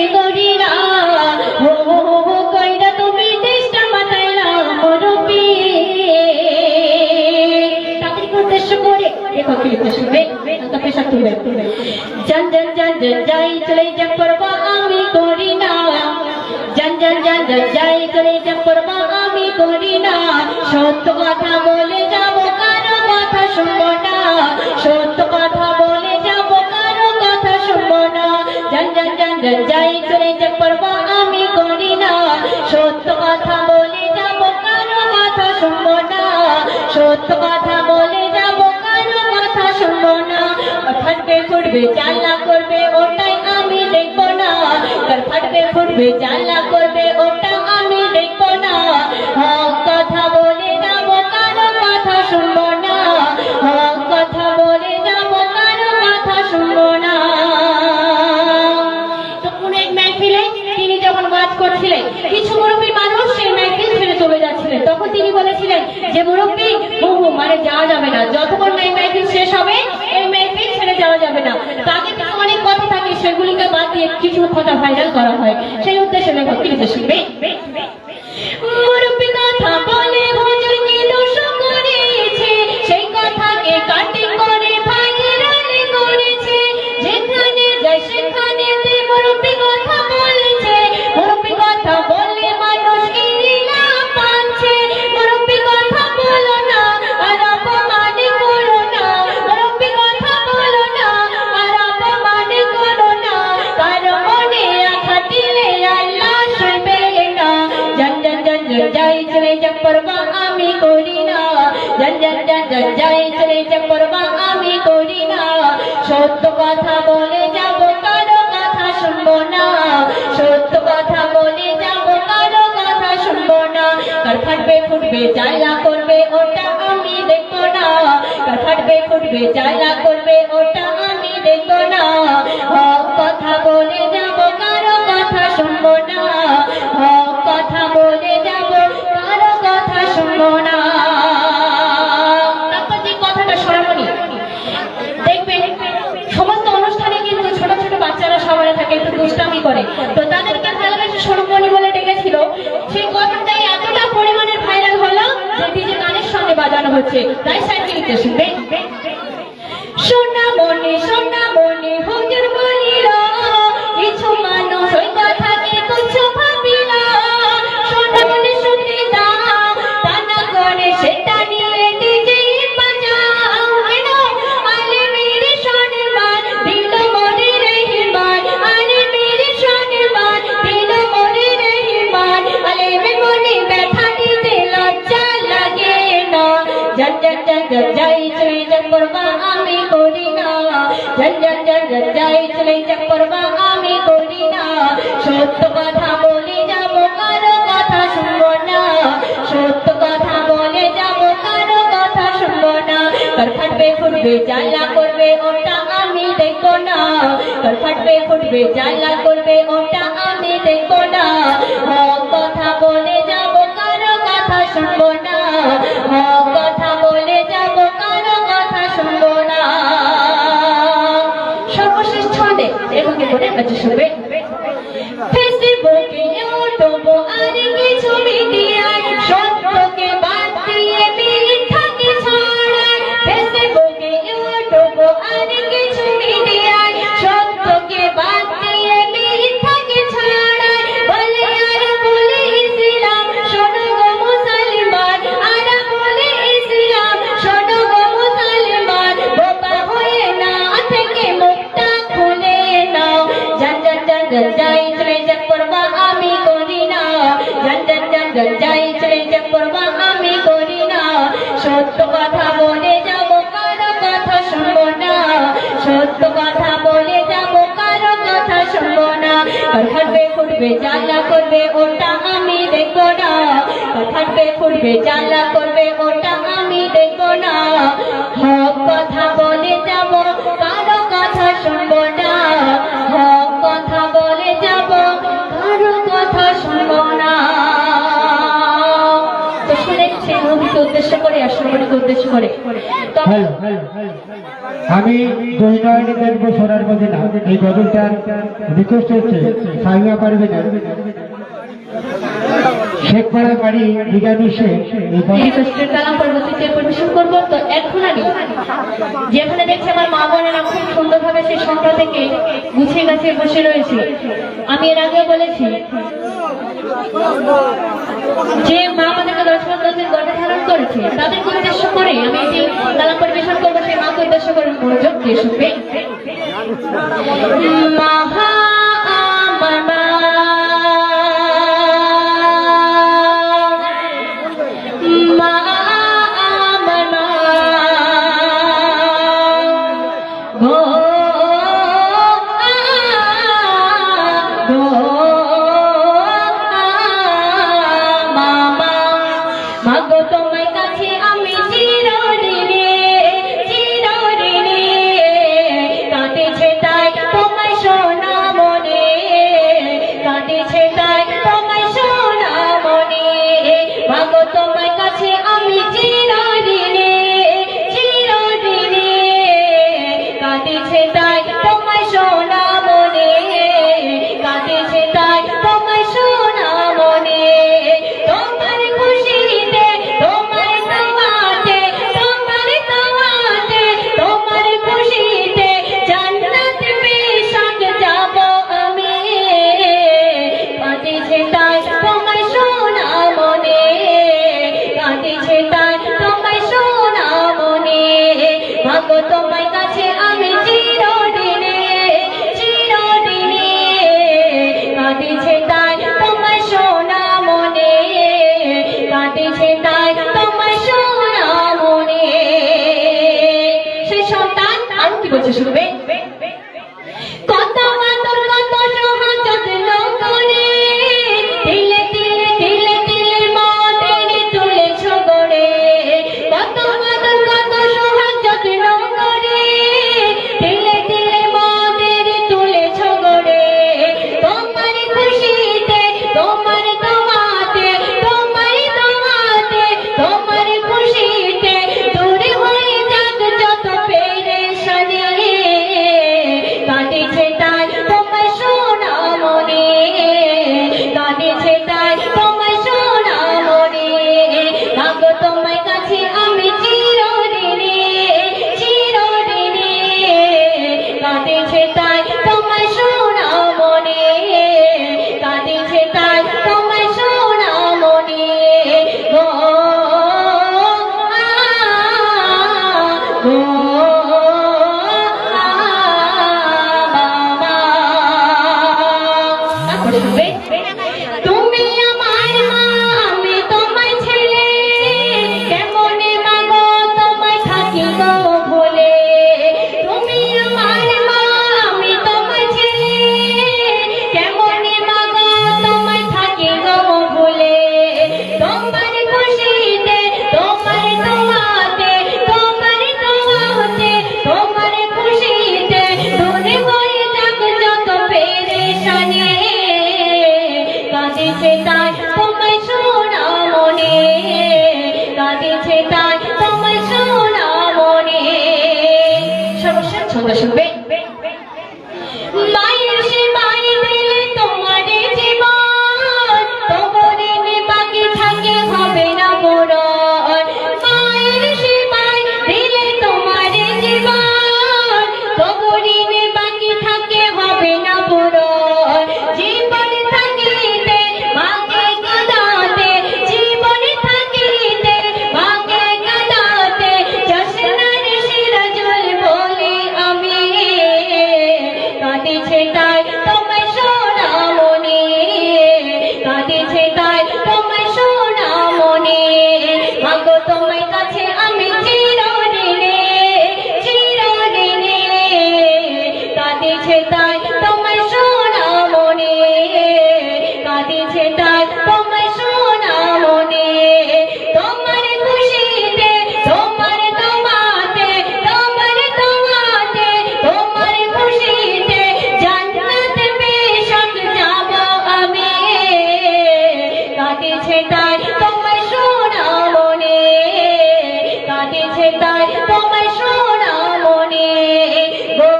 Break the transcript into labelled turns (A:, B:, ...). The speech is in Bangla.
A: কি করিরা হো হো হো কইরা তুমি দেশটা মুরব্বি। তাড়াতাড়ি করে উদ্দেশ্য করে। দেখো কি উদ্দেশ্য হবে তো পেশা তুলবে জান জান জান জান যাই, চলে যা করবা সত্য কথা বলে যাব কারও কথা শুনব না। সত্য কথা বলে যাই চলে যে পর্ব আমি করি না। সত্য কথা বলে যাব কারও কথা শুনব না। সত্য কথা বলে যাব কারও কথা শুনব না। ফাটবে ফুটবে জানলা করবে, ওটাই আমি দেখব না। ফাটবে ফুটবে জানলা করবে কিছু কথা ভাইরাল করা হয়। সেই উদ্দেশ্যে লেখক কিন্তু শুনবে আমি করি না। চলে আমি করি না। সত্য কথা বলে যাব, কারও কথা শুনব না। সত্য কথা বলে যাব, কারও কথা শুনব না। কার ফাটবে, ফুটবে চাইলা করবে, ওটা আমি দেখব না। কার ফাটবে, ফুটবে চাইলা করবে, ওটা আমি দেখব না। কার ফাটবে ফুটবে জ্বালা করবে ওটা আমি দেখব না ফাটবে ফুটবে জ্বালা করবে ওটা আমি দেখব না কথা বলে যাব কারও কথা শুনব এগুলোকে বলে আচ্ছা শুনবে? ফেসবুকে ইউটিউব আর আর ফাটবে জ্বালা করবে, ওটা আমি দেখব না। আর ফাটবে জ্বালা করবে, ওটা আমি দেখব না। হক কথা বলে যাব, কারও কথা শুনব না। হক কথা বলে যাব, কারও কথা শুনব না। তো শুনে সেই উদ্দেশ্য করে শ্রমণীকে উদ্দেশ্য করে।
B: Hello hello hello. আমি দেখব সোনার না এই গজলটার রিকোয়েস্ট হচ্ছে সাইমা পারবে না শেখপাড়া বাড়ি
A: তো যেখানে দেখছি আমার মা বোনেরা খুব সুন্দরভাবে সে সংখ্যা থেকে গুছিয়ে গাছে বসে রয়েছে। আমি এর আগে বলেছি যে মা জন্য লক্ষ্মণ দত্তের গঠে ধারণ করেছে। তাদেরকে উদ্দেশ্য করে আমি যে কালাম পরিবেশন করব সেই মাকে উদ্দেশ্য করে মনোযোগ দিয়ে শুনবে? মহা আছে তাই তোমার সোনা মনে সে সন্তান আর কি বলছে শুনবে? Yeah.